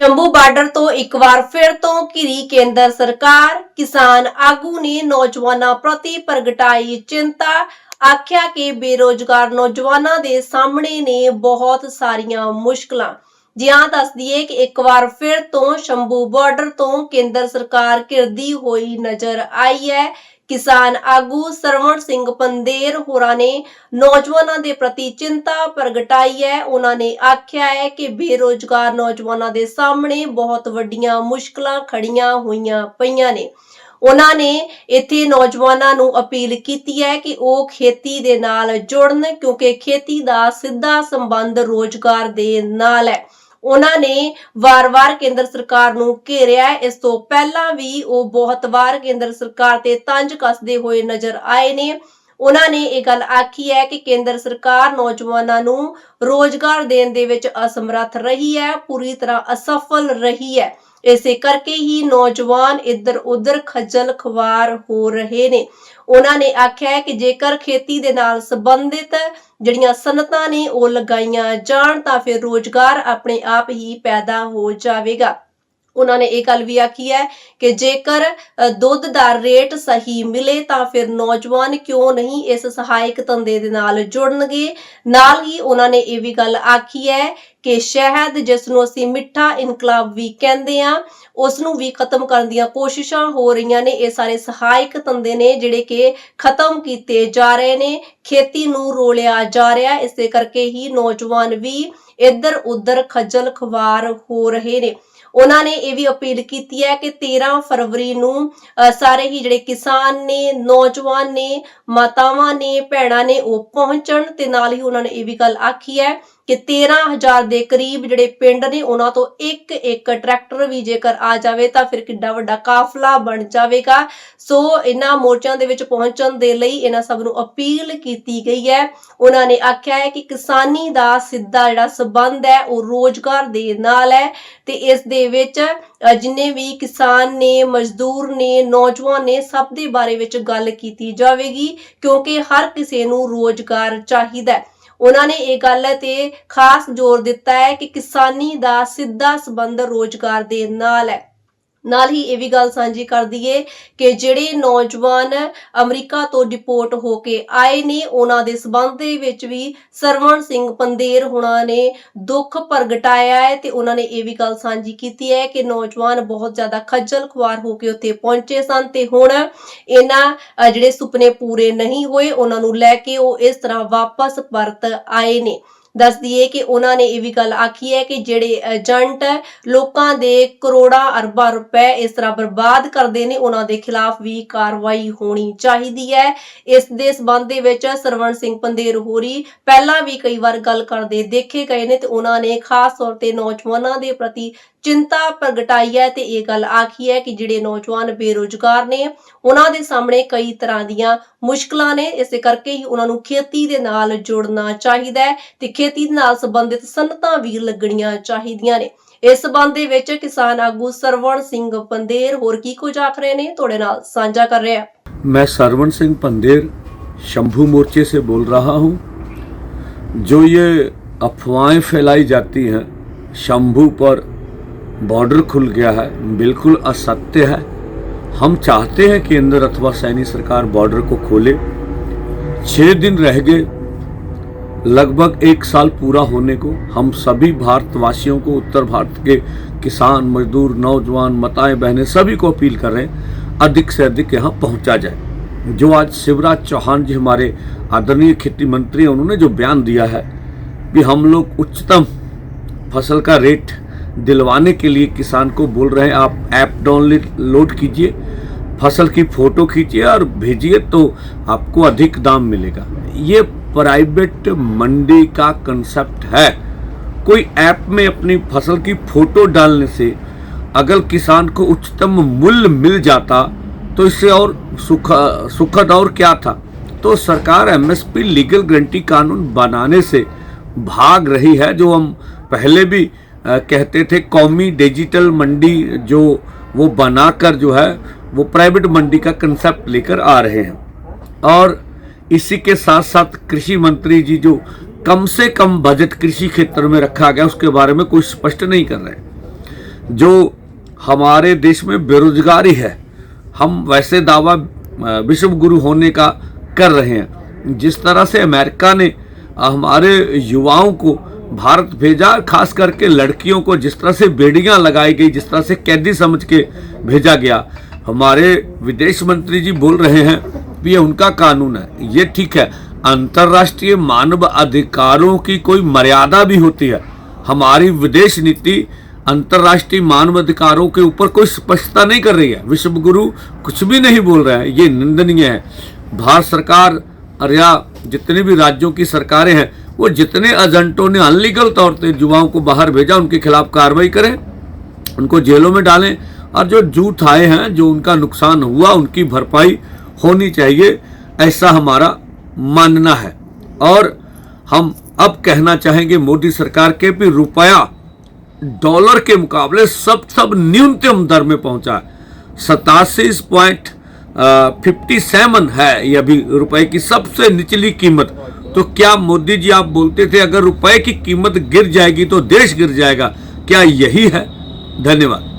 Shambhu border ਤੋਂ ਇੱਕ ਵਾਰ ਫਿਰ ਤੋਂ ਘਿਰੀ ਕੇਂਦਰ ਸਰਕਾਰ ਕਿਸਾਨ ਆਗੂ ਨੇ ਨੌਜਵਾਨਾਂ ਪ੍ਰਤੀ ਪ੍ਰਗਟਾਈ ਚਿੰਤਾ, ਆਖਿਆ ਕਿ ਬੇਰੋਜ਼ਗਾਰ ਨੌਜਵਾਨਾਂ ਦੇ ਸਾਹਮਣੇ ਨੇ ਬਹੁਤ ਸਾਰੀਆਂ ਮੁਸ਼ਕਲਾਂ। ਜਿਹਾਂ ਦੱਸ ਦਈਏ ਕਿ ਇੱਕ ਵਾਰ ਫਿਰ ਤੋਂ ਸ਼ੰਭੂ ਬਾਰਡਰ ਤੋਂ ਕੇਂਦਰ ਸਰਕਾਰ ਘਿਰਦੀ ਹੋਈ ਨਜ਼ਰ ਆਈ ਹੈ। ਕਿਸਾਨ ਆਗੂ ਸਰਵਣ ਸਿੰਘ ਪੰਦੇਰ ਹੋਰਾਂ ਨੇ ਨੌਜਵਾਨਾਂ ਦੇ ਪ੍ਰਤੀ ਚਿੰਤਾ ਪ੍ਰਗਟਾਈ ਹੈ। ਉਹਨਾਂ ਨੇ ਆਖਿਆ ਹੈ ਕਿ ਬੇਰੋਜ਼ਗਾਰ ਨੌਜਵਾਨਾਂ ਦੇ ਸਾਹਮਣੇ ਬਹੁਤ ਵੱਡੀਆਂ ਮੁਸ਼ਕਲਾਂ ਖੜੀਆਂ ਹੋਈਆਂ ਪਈਆਂ ਨੇ। ਉਹਨਾਂ ਨੇ ਇੱਥੇ ਨੌਜਵਾਨਾਂ ਨੂੰ ਅਪੀਲ ਕੀਤੀ ਹੈ ਕਿ ਉਹ ਖੇਤੀ ਦੇ ਨਾਲ ਜੁੜਨ ਕਿਉਂਕਿ ਖੇਤੀ ਦਾ ਸਿੱਧਾ ਸੰਬੰਧ ਰੋਜ਼ਗਾਰ ਦੇ ਨਾਲ ਹੈ। ਉਹਨਾਂ ਨੇ ਵਾਰ-ਵਾਰ ਕੇਂਦਰ ਸਰਕਾਰ ਨੂੰ ਘੇਰਿਆ ਇਸ ਤੋਂ ਪਹਿਲਾਂ ਵੀ ਉਹ ਬਹੁਤ ਵਾਰ ਕੇਂਦਰ ਸਰਕਾਰ ਤੇ ਤੰਜ ਕੱਸਦੇ ਹੋਏ ਨਜ਼ਰ ਆਏ ਨੇ। ਉਹਨਾਂ ਨੇ ਇਹ ਗੱਲ ਆਖੀ ਹੈ ਕਿ ਕੇਂਦਰ ਸਰਕਾਰ ਨੌਜਵਾਨਾਂ ਨੂੰ ਰੋਜ਼ਗਾਰ ਦੇਣ ਦੇ ਵਿੱਚ ਅਸਮਰੱਥ ਰਹੀ ਹੈ, ਪੂਰੀ ਤਰ੍ਹਾਂ ਅਸਫਲ ਰਹੀ ਹੈ। ਇਸੇ ਕਰਕੇ ਹੀ ਨੌਜਵਾਨ ਇੱਧਰ ਉੱਧਰ ਖੱਜਲ ਖਵਾਰ ਹੋ ਰਹੇ ਨੇ। ਉਹਨਾਂ ਨੇ ਆਖਿਆ ਹੈ ਕਿ ਜੇਕਰ ਖੇਤੀ ਦੇ ਨਾਲ ਸੰਬੰਧਿਤ ਜਿਹੜੀਆਂ ਸਨਤਾਂ ਨੇ ਉਹ ਲਗਾਈਆਂ ਜਾਣ ਤਾਂ ਫਿਰ ਰੋਜ਼ਗਾਰ ਆਪਣੇ ਆਪ ਹੀ ਪੈਦਾ ਹੋ ਜਾਵੇਗਾ। ਉਹਨਾਂ ਨੇ ਇਹ ਗੱਲ ਵੀ ਆਖੀ ਹੈ ਕਿ ਜੇਕਰ ਦੁੱਧ ਦਾ ਰੇਟ ਸਹੀ ਮਿਲੇ ਤਾਂ ਫਿਰ ਨੌਜਵਾਨ ਕਿਉਂ ਨਹੀਂ ਇਸ ਸਹਾਇਕ ਧੰਦੇ ਦੇ ਨਾਲ ਜੁੜਨਗੇ? ਨਾਲ ਹੀ ਉਹਨਾਂ ਨੇ ਇਹ ਵੀ ਗੱਲ ਆਖੀ ਹੈ ਕਿ ਸ਼ਹਿਦ ਜਿਸ ਨੂੰ ਅਸੀਂ ਮਿੱਠਾ ਇਨਕਲਾਬ ਵੀ ਕਹਿੰਦੇ ਆ ਉਸ ਨੂੰ ਵੀ ਖਤਮ ਕਰਨ ਦੀਆਂ ਕੋਸ਼ਿਸ਼ਾਂ ਹੋ ਰਹੀਆਂ ਨੇ। ਇਹ ਸਾਰੇ ਸਹਾਇਕ ਧੰਦੇ ਨੇ ਜਿਹੜੇ ਕਿ ਖਤਮ ਕੀਤੇ ਜਾ ਰਹੇ ਨੇ, ਖੇਤੀ ਨੂੰ ਰੋਲਿਆ ਜਾ ਰਿਹਾ। ਇਸੇ ਕਰਕੇ ਹੀ ਨੌਜਵਾਨ ਵੀ ਇੱਧਰ ਉੱਧਰ ਖੱਜਲ ਖਵਾਰ ਹੋ ਰਹੇ ਨੇ। ਉਹਨਾਂ ਨੇ ਇਹ ਵੀ ਅਪੀਲ ਕੀਤੀ ਹੈ ਕਿ 13 ਫਰਵਰੀ ਨੂੰ ਸਾਰੇ ਹੀ ਜਿਹੜੇ ਕਿਸਾਨ ਨੇ, ਨੌਜਵਾਨ ਨੇ, ਮਾਤਾਵਾਂ ਨੇ, ਭੈਣਾਂ ਨੇ ਉਹ ਪਹੁੰਚਣ ਤੇ ਨਾਲ ਹੀ ਉਹਨਾਂ ਨੇ ਇਹ ਵੀ ਗੱਲ ਆਖੀ ਹੈ ਕਿ 13000 ਦੇ ਕਰੀਬ ਜਿਹੜੇ ਪਿੰਡ ਨੇ ਉਹਨਾਂ ਤੋਂ ਇੱਕ ਇੱਕ ਟਰੈਕਟਰ ਵੀ ਜੇਕਰ ਆ ਜਾਵੇ ਤਾਂ ਫਿਰ ਕਿੱਡਾ ਵੱਡਾ ਕਾਫਲਾ ਬਣ ਜਾਵੇਗਾ। ਸੋ ਇਹਨਾਂ ਮੋਰਚਿਆਂ ਦੇ ਵਿੱਚ ਪਹੁੰਚਣ ਦੇ ਲਈ ਇਹਨਾਂ ਸਭ ਨੂੰ ਅਪੀਲ ਕੀਤੀ ਗਈ ਹੈ। ਉਹਨਾਂ ਨੇ ਆਖਿਆ ਹੈ ਕਿ ਕਿਸਾਨੀ ਦਾ ਸਿੱਧਾ ਜਿਹੜਾ ਸਬੰਧ ਹੈ, ਉਹ ਰੋਜ਼ਗਾਰ ਦੇ ਨਾਲ ਹੈ ਤੇ ਇਸ ਦੇ ਵਿੱਚ ਜਿੰਨੇ ਵੀ ਕਿਸਾਨ ਨੇ, ਮਜ਼ਦੂਰ ਨੇ, ਨੌਜਵਾਨ ਨੇ, ਸਭ ਦੇ ਬਾਰੇ ਵਿੱਚ ਗੱਲ ਕੀਤੀ ਜਾਵੇਗੀ ਕਿਉਂਕਿ ਹਰ ਕਿਸੇ ਨੂੰ ਰੋਜ਼ਗਾਰ ਚਾਹੀਦਾ ਹੈ। ਉਹਨਾਂ ਨੇ ਇਹ ਗੱਲ ਤੇ ਖਾਸ ਜ਼ੋਰ ਦਿੱਤਾ ਹੈ ਕਿ ਕਿਸਾਨੀ ਦਾ ਸਿੱਧਾ ਸੰਬੰਧ ਰੋਜ਼ਗਾਰ ਦੇ ਨਾਲ ਹੈ। ਨਾਲ ਹੀ ਇਹ ਵੀ ਗੱਲ ਸਾਂਝੀ ਕਰ ਦਈਏ ਕਿ ਜਿਹੜੇ ਨੌਜਵਾਨ ਅਮਰੀਕਾ ਤੋਂ ਡਿਪੋਰਟ ਹੋ ਕੇ ਆਏ ਨੇ, ਉਹਨਾਂ ਦੇ ਸਬੰਧ ਦੇ ਵਿੱਚ ਵੀ ਸਰਵਣ ਸਿੰਘ ਪੰਦੇਰ ਹੁਣਾਂ ਨੇ ਦੁੱਖ ਪ੍ਰਗਟਾਇਆ ਹੈ ਤੇ ਉਹਨਾਂ ਨੇ ਇਹ ਵੀ ਗੱਲ ਸਾਂਝੀ ਕੀਤੀ ਹੈ ਕਿ ਨੌਜਵਾਨ ਬਹੁਤ ਜ਼ਿਆਦਾ ਖੱਜਲ ਖੁਆਰ ਹੋ ਕੇ ਉੱਥੇ ਪਹੁੰਚੇ ਸਨ ਤੇ ਹੁਣ ਇਹਨਾਂ ਜਿਹੜੇ ਸੁਪਨੇ ਪੂਰੇ ਨਹੀਂ ਹੋਏ, ਉਹਨਾਂ ਨੂੰ ਲੈ ਕੇ ਉਹ ਇਸ ਤਰ੍ਹਾਂ ਵਾਪਸ ਪਰਤ ਆਏ ਨੇ। ਦੱਸ ਦਈਏ ਕਿ ਉਹਨਾਂ ਨੇ ਇਹ ਵੀ ਗੱਲ ਆਖੀ ਹੈ ਕਿ ਜਿਹੜੇ ਏਜੰਟ ਲੋਕਾਂ ਦੇ ਕਰੋੜਾਂ ਅਰਬਾਂ ਰੁਪਏ ਇਸ ਤਰ੍ਹਾਂ ਬਰਬਾਦ ਕਰਦੇ ਨੇ, ਉਹਨਾਂ ਦੇ ਖਿਲਾਫ ਵੀ ਕਾਰਵਾਈ ਹੋਣੀ ਚਾਹੀਦੀ ਹੈ ਇਸ ਦੇ ਸਬੰਧ ਦੇ ਵਿੱਚ ਸਰਵਣ ਸਿੰਘ ਪੰਦੇਰ ਹੋਰੀ ਪਹਿਲਾਂ ਵੀ ਕਈ ਵਾਰ ਗੱਲ ਕਰਦੇ ਦੇਖੇ ਗਏ ਨੇ ਤੇ ਉਹਨਾਂ ਨੇ ਖਾਸ ਤੌਰ ਤੇ ਨੌਜਵਾਨਾਂ ਦੇ ਪ੍ਰਤੀ ਚਿੰਤਾ ਪ੍ਰਗਟਾਈ ਹੈ ਤੇ ਇਹ ਗੱਲ ਆਖੀ ਹੈ ਕਿ ਜਿਹੜੇ ਨੌਜਵਾਨ ਬੇਰੋਜ਼ਗਾਰ ਨੇ ਉਹਨਾਂ ਦੇ ਸਾਹਮਣੇ ਕਈ ਤਰ੍ਹਾਂ ਦੀਆਂ ਮੁਸ਼ਕਲਾਂ ਨੇ ਇਸੇ ਕਰਕੇ ਹੀ ਉਹਨਾਂ ਨੂੰ ਖੇਤੀ ਦੇ ਨਾਲ ਜੁੜਨਾ ਚਾਹੀਦਾ ਹੈ ਤੇ ਖੇਤੀ ਦੇ ਨਾਲ ਸੰਬੰਧਿਤ ਸਨਤਾਂ ਵੀ ਲੱਗਣੀਆਂ ਚਾਹੀਦੀਆਂ ਨੇ ਇਸ ਸੰਬੰਧ ਦੇ ਵਿੱਚ ਕਿਸਾਨ ਆਗੂ ਸਰਵਣ ਸਿੰਘ ਪੰਦੇਰ ਹੋਰ ਕੀ ਕੁਝ ਆਖ ਰਹੇ ਨੇ ਤੁਹਾਡੇ ਨਾਲ ਸਾਂਝਾ ਕਰ ਰਿਹਾ मैं सरवण सिंह पंदेर शंभू मोर्चे से बोल रहा हूं जो ये अफवाहें फैलाई जाती हैं शंभू पर बॉर्डर खुल गया है, बिल्कुल असत्य है। हम चाहते हैं केंद्र अथवा सैनी सरकार बॉर्डर को खोले। छः दिन रह गए, लगभग एक साल पूरा होने को। हम सभी भारतवासियों को, उत्तर भारत के किसान, मजदूर, नौजवान, माताएँ, बहनें, सभी को अपील कर रहे हैं, अधिक से अधिक यहाँ पहुँचा जाए। जो आज शिवराज चौहान जी हमारे आदरणीय खेती मंत्री हैं, उन्होंने जो बयान दिया है कि हम लोग उच्चतम फ़सल का रेट दिलवाने के लिए किसान को बोल रहे हैं, आप ऐप डाउनलोड कीजिए, फ़सल की फ़ोटो खींचिए और भेजिए तो आपको अधिक दाम मिलेगा। ये प्राइवेट मंडी का कंसेप्ट है। कोई ऐप में अपनी फ़सल की फ़ोटो डालने से अगर किसान को उच्चतम मूल्य मिल जाता तो इससे और सुख, सुखद और क्या था? तो सरकार एमएसपी लीगल गारंटी कानून बनाने से भाग रही है, जो हम पहले भी कहते थे कौमी डिजिटल मंडी जो वो बनाकर जो है, वो प्राइवेट मंडी का कंसेप्ट लेकर आ रहे हैं। और इसी के साथ साथ कृषि मंत्री जी जो कम से कम बजट कृषि क्षेत्र में रखा गया, उसके बारे में कोई स्पष्ट नहीं कर रहे। जो हमारे देश में बेरोजगारी है, हम वैसे दावा विश्व गुरु होने का कर रहे हैं। जिस तरह से अमेरिका ने हमारे युवाओं को भारत भेजा, खास करके लड़कियों को जिस तरह से बेड़ियाँ लगाई गई, जिस तरह से कैदी समझ के भेजा गया। हमारे विदेश मंत्री जी बोल रहे हैं ये उनका कानून है, ये ठीक है। अंतर्राष्ट्रीय मानव अधिकारों की कोई मर्यादा भी होती है। हमारी विदेश नीति अंतर्राष्ट्रीय मानव अधिकारों के ऊपर कोई स्पष्टता नहीं कर रही है। विश्व गुरु कुछ भी नहीं बोल रहे हैं, ये निंदनीय है। भारत सरकार या जितने भी राज्यों की सरकारें हैं वो जितने एजेंटों ने अनलीगल तौर पे युवाओं को बाहर भेजा, उनके खिलाफ कार्रवाई करें, उनको जेलों में डालें, और जो जूठ आए हैं, जो उनका नुकसान हुआ, उनकी भरपाई होनी चाहिए, ऐसा हमारा मानना है। और हम अब कहना चाहेंगे, मोदी सरकार के भी रुपया डॉलर के मुकाबले सब सब न्यूनतम दर में पहुँचा है। सतासी पॉइंट फिफ्टी सेवन है ये अभी रुपए की सबसे निचली कीमत। तो क्या मोदी जी आप बोलते थे अगर रुपए की कीमत गिर जाएगी तो देश गिर जाएगा क्या यही है धन्यवाद